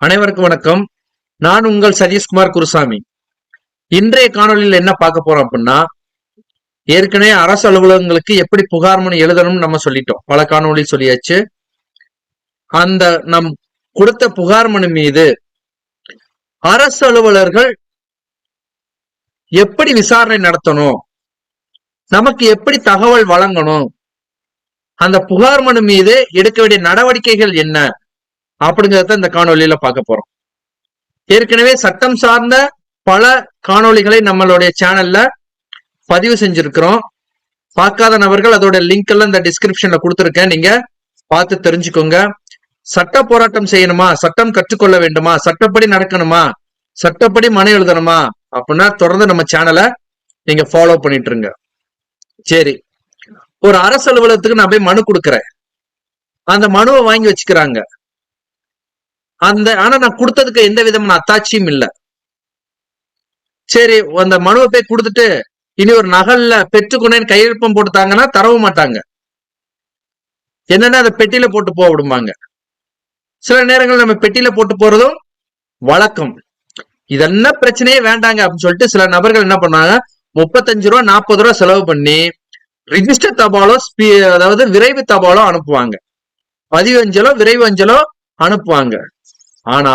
அனைவருக்கும் வணக்கம். நான் உங்கள் சதீஷ்குமார் குருசாமி. இன்றைய காணொலியில் என்ன பார்க்க போறோம் அப்படின்னா ஏற்கனவே அரசு அலுவலகங்களுக்கு எப்படி புகார் மனு எழுதணும்னு நம்ம சொல்லிட்டோம். பல காணொளி சொல்லியாச்சு. அந்த நம் கொடுத்த புகார் மனு மீது அரசு அலுவலர்கள் எப்படி விசாரணை நடத்தணும் நமக்கு எப்படி தகவல் வழங்கணும் அந்த புகார் மனு மீது எடுக்க வேண்டிய நடவடிக்கைகள் என்ன அப்படிங்கறத இந்த காணொலியில பார்க்க போறோம். ஏற்கனவே சட்டம் சார்ந்த பல காணொளிகளை நம்மளுடைய சேனல்ல பதிவு செஞ்சிருக்கிறோம். பார்க்காத நபர்கள் அதோட லிங்க் எல்லாம் இந்த டிஸ்கிரிப்ஷன்ல கொடுத்துருக்கேன். நீங்க பார்த்து தெரிஞ்சுக்கோங்க. சட்ட போராட்டம் செய்யணுமா? சட்டம் கற்றுக்கொள்ள வேண்டுமா? சட்டப்படி நடக்கணுமா? சட்டப்படி மனு எழுதணுமா? அப்படின்னா தொடர்ந்து நம்ம சேனலை நீங்க ஃபாலோ பண்ணிட்டு இருங்க சரி. ஒரு அரசு அலுவலகத்துக்கு நான் போய் மனு கொடுக்குறேன். அந்த மனுவை வாங்கி வச்சுக்கிறாங்க. அந்த ஆனா நான் கொடுத்ததுக்கு எந்த விதமான அத்தாட்சியும் இல்ல. சரி அந்த மனுவை போய் கொடுத்துட்டு இனி ஒரு நகல்ல பெற்றுக்கொண்டேன்னு கையெழுப்பம் போட்டுட்டாங்கன்னா தரவும் மாட்டாங்க. என்னன்னா அதை பெட்டியில போட்டு போக விடுவாங்க சில நேரங்கள் நம்ம பெட்டியில போட்டு போறதும் வழக்கம். இதெல்லாம் பிரச்சனையே வேண்டாங்க அப்படின்னு சொல்லிட்டு சில நபர்கள் என்ன பண்ணாங்க முப்பத்தஞ்சு ரூபா நாற்பது ரூபா செலவு பண்ணி ரிஜிஸ்டர் தபாலோ அதாவது விரைவு தபாலோ அனுப்புவாங்க. பதிவு அஞ்சலோ விரைவு அஞ்சலோ அனுப்புவாங்க. ஆனா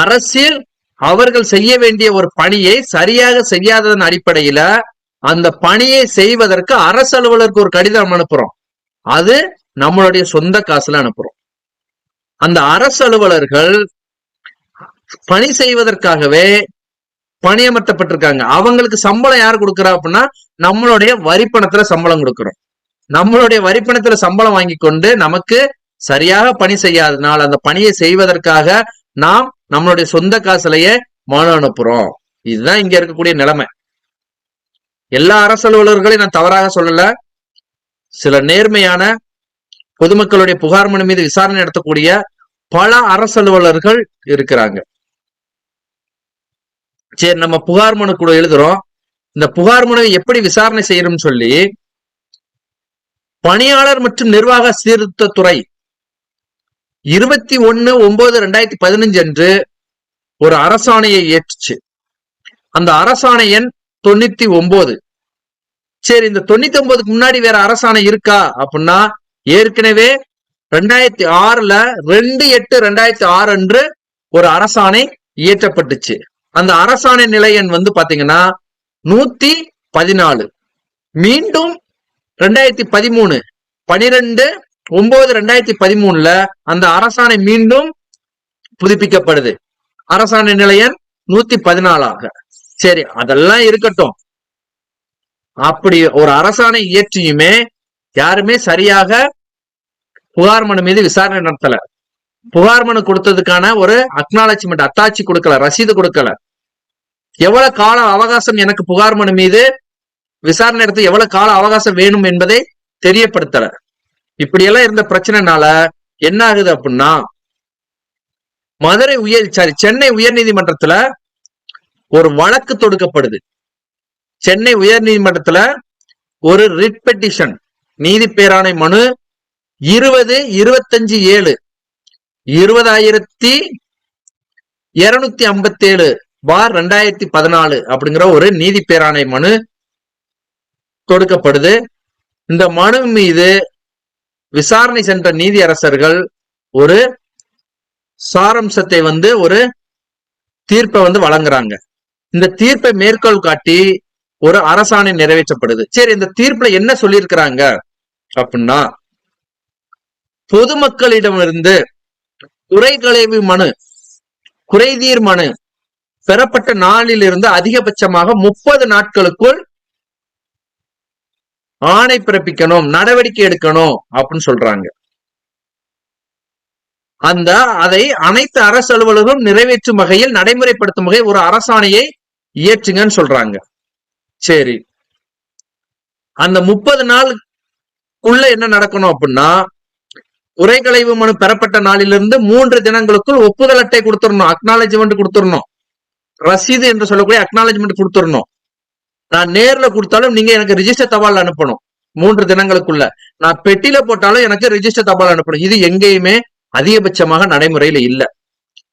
அரசில் அவர்கள் செய்ய வேண்டிய ஒரு பணியை சரியாக செய்யாததன் அடிப்படையில அந்த பணியை செய்வதற்கு அரசு அலுவலருக்கு ஒரு கடிதம் அனுப்புறோம். அது நம்மளுடைய சொந்த காசுல அனுப்புறோம். அந்த அரசு அலுவலர்கள் பணி செய்வதற்காகவே பணியமர்த்தப்பட்டிருக்காங்க. அவங்களுக்கு சம்பளம் யார் கொடுக்குறா அப்படின்னா நம்மளுடைய வரிப்பணத்துல சம்பளம் கொடுக்குறோம். நம்மளுடைய வரிப்பணத்துல சம்பளம் வாங்கி கொண்டு நமக்கு சரியாக பணி செய்யாதனால் அந்த பணியை செய்வதற்காக நாம் நம்மளுடைய சொந்த காசுலயே மனு அனுப்புறோம். இதுதான் இங்க இருக்கக்கூடிய நிலைமை. எல்லா அரசு அலுவலர்களையும் நான் தவறாக சொல்லல. சில நேர்மையான பொதுமக்களுடைய புகார் மனு மீது விசாரணை நடத்தக்கூடிய பல அரசு அலுவலர்கள் இருக்கிறாங்க. சரி நம்ம புகார் மனு கூட எழுதுறோம். இந்த புகார் மனுவை எப்படி விசாரணை செய்யணும்னு சொல்லி பணியாளர் மற்றும் நிர்வாக சீர்திருத்தத்துறை இருபத்தி ஒன்னு ஒன்பது ரெண்டாயிரத்தி பதினஞ்சு அன்று ஒரு அரசாணையை ஏற்றுச்சு அந்த அரசாணை எண் தொண்ணூத்தி ஒன்பது. சரி இந்த தொண்ணூத்தி ஒன்பதுக்கு முன்னாடி வேற அரசாணை இருக்கா அப்படின்னா ஏற்கனவே ரெண்டாயிரத்தி ஆறுல ரெண்டு எட்டு ரெண்டாயிரத்தி ஆறு அன்று ஒரு அரசாணை இயற்றப்பட்டுச்சு. அந்த அரசாணை நிலை எண் வந்து பாத்தீங்கன்னா நூத்தி பதினாலு. மீண்டும் ரெண்டாயிரத்தி பதிமூணு பனிரெண்டு ஒன்பது ரெண்டாயிரத்தி பதிமூணுல அந்த அரசாணை மீண்டும் புதுப்பிக்கப்படுது. அரசாணை நிலையம் நூத்தி பதினாலாக. சரி அதெல்லாம் இருக்கட்டும். அப்படி ஒரு அரசாணை இயற்றியுமே யாருமே சரியாக புகார் மனு மீது விசாரணை நடத்தல. புகார் மனு கொடுத்ததுக்கான ஒரு அக்னாலஜ்மெண்ட் அத்தாட்சி கொடுக்கல ரசீது கொடுக்கல. எவ்வளவு கால அவகாசம் எனக்கு புகார் மனு மீது விசாரணை நடத்த எவ்வளவு கால அவகாசம் வேணும் என்பதை தெரியப்படுத்தல. இப்படியெல்லாம் இருந்த பிரச்சனைனால என்ன ஆகுது அப்படின்னா மதுரை உயர் சாரி சென்னை உயர் நீதிமன்றத்துல ஒரு வழக்கு தொடுக்கப்படுது. சென்னை உயர் நீதிமன்றத்துல ஒரு ரிட் பெட்டிஷன் நீதி பேராணை மனு இருபது இருபத்தஞ்சு ஏழு இருபதாயிரத்தி இருநூத்தி ஐம்பத்தி ஏழு பார் ரெண்டாயிரத்தி பதினாலு அப்படிங்கிற ஒரு நீதி பேராணை மனு தொடுக்கப்படுது. இந்த மனு மீது விசாரணை சென்ற நீதி அரசர்கள் ஒரு சாரம்சத்தை வந்து ஒரு தீர்ப்பை வந்து வழங்குறாங்க. இந்த தீர்ப்பை மேற்கோள் காட்டி ஒரு அரசாணை நிறைவேற்றப்படுது. சரி இந்த தீர்ப்புல என்ன சொல்லியிருக்கிறாங்க அப்படின்னா பொதுமக்களிடமிருந்து குறைகளைவு மனு குறைதீர் மனு பெறப்பட்ட நாளிலிருந்து அதிகபட்சமாக முப்பது நாட்களுக்குள் ஆணை பிறப்பிக்கணும் நடவடிக்கை எடுக்கணும் அப்படின்னு சொல்றாங்க. அந்த அதை அனைத்து அரசு அலுவலர்களும் நிறைவேற்றும் வகையில் நடைமுறைப்படுத்தும் வகையில் ஒரு அரசாணையை இயற்றுங்கன்னு சொல்றாங்க. சரி. அந்த முப்பது நாளுக்குள்ள என்ன நடக்கணும் அப்படின்னா குறைகளைவு மனு பெறப்பட்ட நாளிலிருந்து மூன்று தினங்களுக்குள் ஒப்புதல் அட்டை கொடுத்துடணும் அக்னாலஜ்மெண்ட் கொடுத்துடணும். ரசீது என்று சொல்லக்கூடிய அக்னாலஜ்மெண்ட் கொடுத்துடணும். நான் நேர்ல கொடுத்தாலும் நீங்க எனக்கு ரிஜிஸ்டர் தபால் அனுப்பணும். மூன்று தினங்களுக்குள்ள. நான் பெட்டியில போட்டாலும் எனக்கு ரிஜிஸ்டர் தபால் அனுப்பணும். இது எங்கேயுமே அதிகபட்சமாக நடைமுறையில இல்ல.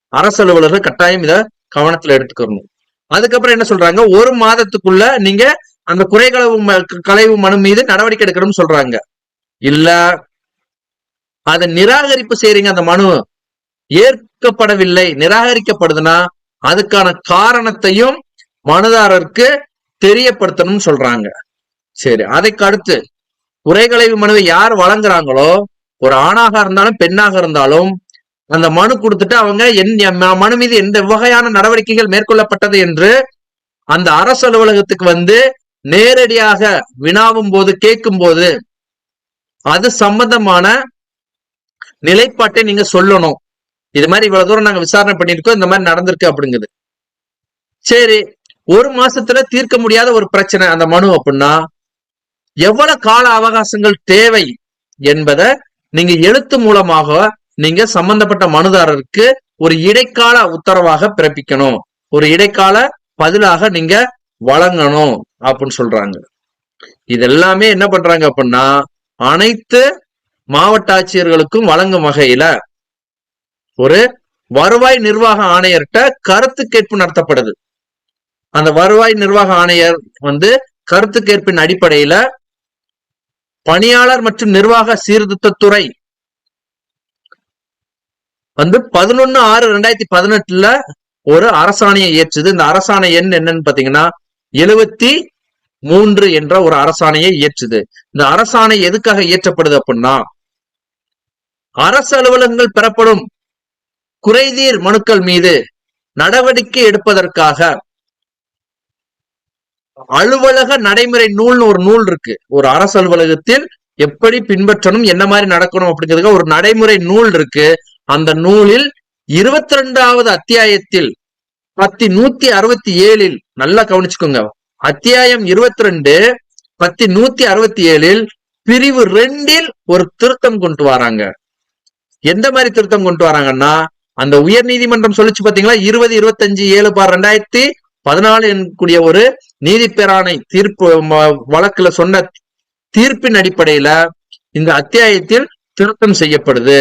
அரசு அலுவலர்கள் கட்டாயம் இதை கவனத்துல எடுத்துக்கணும் அதுக்கப்புறம் என்ன சொல்றாங்க? ஒரு மாதத்துக்குள்ள நீங்க அந்த குறைகளவு ம- களைவு மனு மீது நடவடிக்கை எடுக்கணும்னு சொல்றாங்க. இல்ல. அதை நிராகரிப்பு செய்றீங்க அந்த மனு. ஏற்கப்படவில்லை. நிராகரிக்கப்படுதுன்னா அதுக்கான காரணத்தையும் மனுதாரருக்கு தெரியப்படுத்தணும்னு சொல்றாங்க. சரி அதைக்கு அடுத்து குறைகளைவு மனுவை யார் வழங்குறாங்களோ ஒரு ஆணாக இருந்தாலும் பெண்ணாக இருந்தாலும் அந்த மனு கொடுத்துட்டு அவங்க என் மனு மீது எந்த வகையான நடவடிக்கைகள் மேற்கொள்ளப்பட்டது என்று அந்த அரசு அலுவலகத்துக்கு வந்து நேரடியாக வினாவும் போது கேட்கும் போது அது சம்பந்தமான நிலைப்பாட்டை நீங்க சொல்லணும். இது மாதிரி இவ்வளவு தூரம் நாங்க விசாரணை பண்ணிருக்கோம் இந்த மாதிரி நடந்திருக்கு அப்படிங்குது. சரி ஒரு மாசத்துல தீர்க்க முடியாத ஒரு பிரச்சனை அந்த மனு அப்படின்னா எவ்வளவு கால அவகாசங்கள் தேவை என்பதை நீங்க எழுத்து மூலமாக நீங்க சம்பந்தப்பட்ட மனுதாரருக்கு ஒரு இடைக்கால உத்தரவாக பிறப்பிக்கணும். ஒரு இடைக்கால பதிலாக நீங்க வழங்கணும் அப்படின்னு சொல்றாங்க. இது எல்லாமே என்ன பண்றாங்க அப்படின்னா அனைத்து மாவட்ட ஆட்சியர்களுக்கும் வழங்கும் வகையில ஒரு வருவாய் நிர்வாக ஆணையர்கிட்ட கருத்து கேட்பு நடத்தப்படுது. அந்த வருவாய் நிர்வாக ஆணையர் வந்து கருத்துக்கேற்பின் அடிப்படையில பணியாளர் மற்றும் நிர்வாக சீர்திருத்தத்துறை வந்து பதினொன்னு ஆறு ரெண்டாயிரத்தி பதினெட்டுல ஒரு அரசாணையை இயற்றுது இந்த அரசாணை எண் என்னன்னு பாத்தீங்கன்னா எழுவத்தி மூன்று என்ற ஒரு அரசாணையை இயற்றுது இந்த அரசாணை எதுக்காக இயற்றப்படுது அப்படின்னா அரசு அலுவலகங்கள் பெறப்படும் குறைதீர் மனுக்கள் மீது நடவடிக்கை எடுப்பதற்காக அலுவலக நடைமுறை நூல்னு ஒரு நூல் இருக்கு. ஒரு அரசு அலுவலகத்தில் எப்படி பின்பற்றணும் என்ன மாதிரி நடக்கணும் அப்படிங்கிறதுக்கு ஒரு நடைமுறை நூல் இருக்கு. அந்த நூலில் இருபத்தி ரெண்டாவது அத்தியாயத்தில் பத்தி நூத்தி அறுபத்தி ஏழில் நல்லா கவனிச்சுக்கோங்க. அத்தியாயம் இருபத்தி ரெண்டு பத்தி நூத்தி அறுபத்தி ஏழில் பிரிவு ரெண்டில் ஒரு திருத்தம் கொண்டு வராங்க. எந்த மாதிரி திருத்தம் கொண்டு வராங்கன்னா அந்த உயர் நீதிமன்றம் சொல்லிச்சு பாத்தீங்களா? இருபது இருபத்தஞ்சு ஏழு பார் ரெண்டாயிரத்தி பதினாலு என்கூடிய ஒரு நீதிப்பேராணை தீர்ப்பு வழக்குல சொன்ன தீர்ப்பின் அடிப்படையில இந்த அத்தியாயத்தில் திருத்தம் செய்யப்படுது.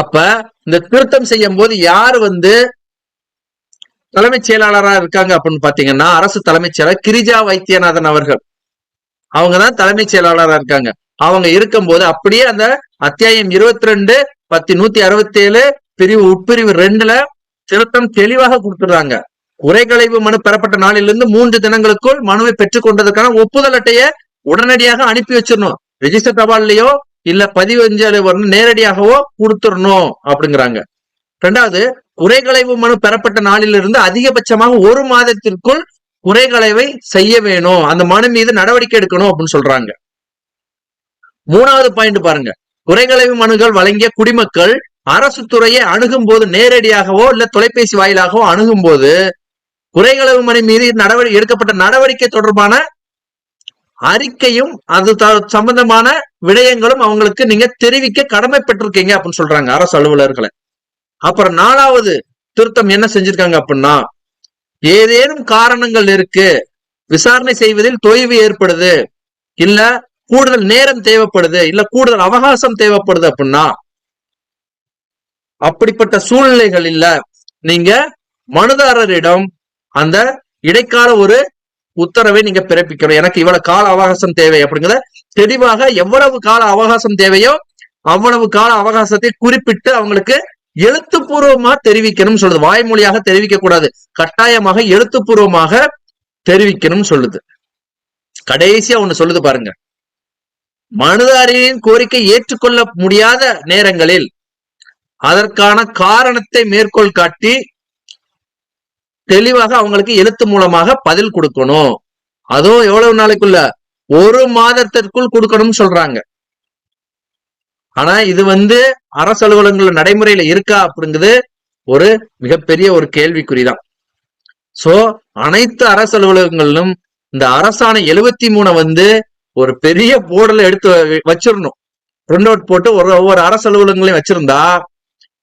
அப்ப இந்த திருத்தம் செய்யும் போது யார் வந்து தலைமைச் செயலாளரா இருக்காங்க அப்படின்னு பாத்தீங்கன்னா அரசு தலைமைச் செயலாளர் கிரிஜா வைத்தியநாதன் அவர்கள். அவங்கதான் தலைமைச் செயலாளரா இருக்காங்க. அவங்க இருக்கும்போது அப்படியே அந்த அத்தியாயம் இருபத்தி ரெண்டு பத்து நூத்தி அறுபத்தி ஏழு பிரிவு உட்பிரிவு ரெண்டுல திருத்தம் தெளிவாக கொடுத்துடுறாங்க. குறைகளைவு மனு பெறப்பட்ட நாளிலிருந்து மூன்று தினங்களுக்குள் மனுவை பெற்றுக் கொண்டதற்கான ஒப்புதல் அட்டையை உடனடியாக அனுப்பி வச்சிடணும். ரெஜிஸ்டர் தபால்லையோ இல்ல பதிவு அஞ்சலி நேரடியாகவோ கொடுத்துடணும் அப்படிங்கிறாங்க. ரெண்டாவது குறைகளைவு மனு பெறப்பட்ட நாளிலிருந்து அதிகபட்சமாக ஒரு மாதத்திற்குள் குறைகளைவை செய்ய வேணும். அந்த மனு மீது நடவடிக்கை எடுக்கணும் அப்படின்னு சொல்றாங்க. மூணாவது பாயிண்ட் பாருங்க. குறைகளைவு மனுகள் வழங்கிய குடிமக்கள் அரசு துறையை அணுகும் போது நேரடியாகவோ இல்ல தொலைபேசி வாயிலாகவோ அணுகும் போது குறைகளவு மணி மீது நடவடிக்கை எடுக்கப்பட்ட நடவடிக்கை தொடர்பான அறிக்கையும் அது த- சம்பந்தமான விடயங்களும் அவங்களுக்கு நீங்க தெரிவிக்க கடமைப்பட்டிருக்கீங்க அப்படின்னு சொல்றாங்க அரசு அலுவலர்களை. அப்புறம் நாலாவது திருத்தம் என்ன செஞ்சிருக்காங்க அப்படின்னா ஏதேனும் காரணங்கள் இருக்கு விசாரணை செய்வதில் தொய்வு ஏற்படுது இல்ல கூடுதல் நேரம் தேவைப்படுது இல்ல கூடுதல் அவகாசம் தேவைப்படுது அப்படின்னா அப்படிப்பட்ட சூழ்நிலைகள் இல்ல நீங்க மனுதாரரிடம் அந்த இடைக்கால ஒரு உத்தரவை நீங்க பிறப்பிக்கணும். எனக்கு இவ்வளவு கால அவகாசம் தேவை அப்படிங்கிறத தெளிவாக எவ்வளவு கால அவகாசம் தேவையோ அவ்வளவு கால அவகாசத்தை குறிப்பிட்டு அவங்களுக்கு எழுத்துப்பூர்வமா தெரிவிக்கணும் சொல்லுது. வாய்மொழியாக தெரிவிக்க கூடாது. கட்டாயமாக எழுத்துப்பூர்வமாக தெரிவிக்கணும் சொல்லுது. கடைசியா ஒண்ணு சொல்லுது பாருங்க. மனுதாரரின் கோரிக்கை ஏற்றுக்கொள்ள முடியாத நேரங்களில் அதற்கான காரணத்தை மேற்கோள் காட்டி தெளிவாக அவங்களுக்கு எழுத்து மூலமாக பதில் கொடுக்கணும். அதுவும் எவ்வளவு நாளைக்குள்ள? ஒரு மாதத்திற்குள் கொடுக்கணும்னு சொல்றாங்க. ஆனா இது வந்து அரசு அலுவலகங்கள் நடைமுறையில இருக்கா அப்படிங்கிறது ஒரு மிகப்பெரிய ஒரு கேள்விக்குறிதான். சோ அனைத்து அரசு அலுவலகங்களிலும் இந்த அரசாணை எழுபத்தி மூணை வந்து ஒரு பெரிய போர்டுல எடுத்து வ- வச்சிடணும். பிரிண்ட் அவுட் போட்டு ஒரு ஒவ்வொரு அரசு அலுவலகங்களையும் வச்சிருந்தா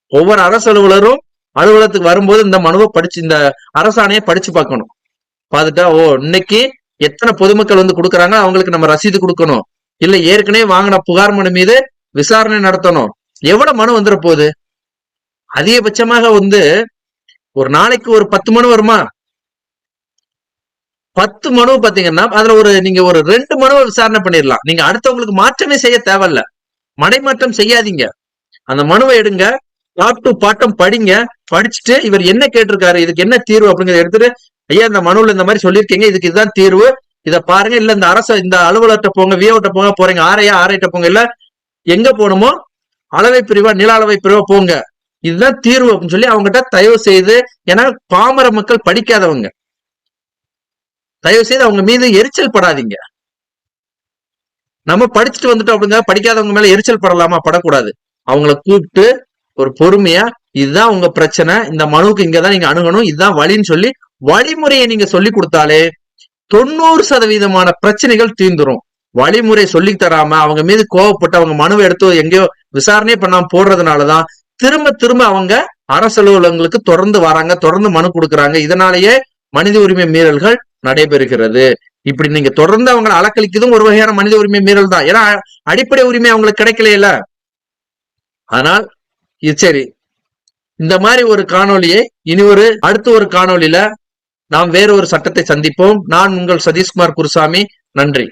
ஒவ்வொரு அரசு அலுவலரும் அலுவலகத்துக்கு வரும்போது இந்த மனுவை படிச்சு இந்த அரசாணையை படிச்சு பார்க்கணும். பார்த்துட்டா ஓ இன்னைக்கு எத்தனை பொதுமக்கள் வந்து கொடுக்குறாங்க? அவங்களுக்கு நம்ம ரசீது கொடுக்கணும். இல்ல ஏற்கனவே வாங்கின புகார் மனு மீது விசாரணை நடத்தணும். எவ்வளவு மனு வந்துட போகுது? அதிகபட்சமாக வந்து ஒரு நாளைக்கு ஒரு பத்து மனு வருமா? பத்து மனு பாத்தீங்கன்னா அதுல ஒரு நீங்க ஒரு ரெண்டு மனுவை விசாரணை பண்ணிடலாம். நீங்க அடுத்தவங்களுக்கு மாற்றமே செய்ய தேவையில்ல. மடைமாற்றம் செய்யாதீங்க. அந்த மனுவை எடுங்க. டாப் டு பாட்டம் படிங்க படிச்சுட்டு இவர் என்ன கேட்டிருக்காரு இதுக்கு என்ன தீர்வு அப்படிங்கறத எடுத்துட்டு ஐயா இந்த மனுவில் இந்த மாதிரி சொல்லியிருக்கீங்க இதுக்கு இதுதான் தீர்வு. இதை பாருங்க. இல்ல இந்த அரசு இந்த அலுவலர்கிட்ட போங்க வியோட்ட போங்க போறீங்க. ஆரையா ஆரைட்ட போங்க. இல்ல எங்க போகணுமோ அளவை பிரிவா நில அளவை பிரிவா போங்க. இதுதான் தீர்வு அப்படின்னு சொல்லி அவங்ககிட்ட தயவு செய்து ஏன்னா பாமர மக்கள் படிக்காதவங்க. தயவு செய்து அவங்க மீது எரிச்சல் படாதீங்க. நம்ம படிச்சுட்டு வந்துட்டோம் அப்படிங்க படிக்காதவங்க மேல எரிச்சல் படலாமா? படக்கூடாது. அவங்கள கூப்பிட்டு ஒரு பொறுமையா இதுதான் உங்க பிரச்சனை இந்த மனுவுக்கு இங்கதான் நீங்க அணுகணும் இதுதான் வழின்னு சொல்லி வழிமுறையை நீங்க சொல்லி கொடுத்தாலே தொண்ணூறு சதவீதமான பிரச்சனைகள் தீர்ந்துரும். வழிமுறை சொல்லி தராம அவங்க மீது கோவப்பட்டு அவங்க மனுவை எடுத்து எங்கேயோ விசாரணை பண்ணாம போடுறதுனாலதான் திரும்ப திரும்ப அவங்க அரசு அலுவலகங்களுக்கு தொடர்ந்து வராங்க தொடர்ந்து மனு கொடுக்குறாங்க. இதனாலேயே மனித உரிமை மீறல்கள் நடைபெறுகிறது. இப்படி நீங்க தொடர்ந்து அவங்களை அலக்களிக்கிறதும் ஒரு வகையான மனித உரிமை மீறல் தான் ஏன்னா அடிப்படை உரிமை அவங்களுக்கு கிடைக்கல அதனால் இது சரி. இந்த மாதிரி ஒரு காணொளியை இனி ஒரு அடுத்த ஒரு காணொளியில நாம் வேறு ஒரு சட்டத்தை சந்திப்போம். நான் உங்கள் சதீஷ்குமார் குருசாமி. நன்றி.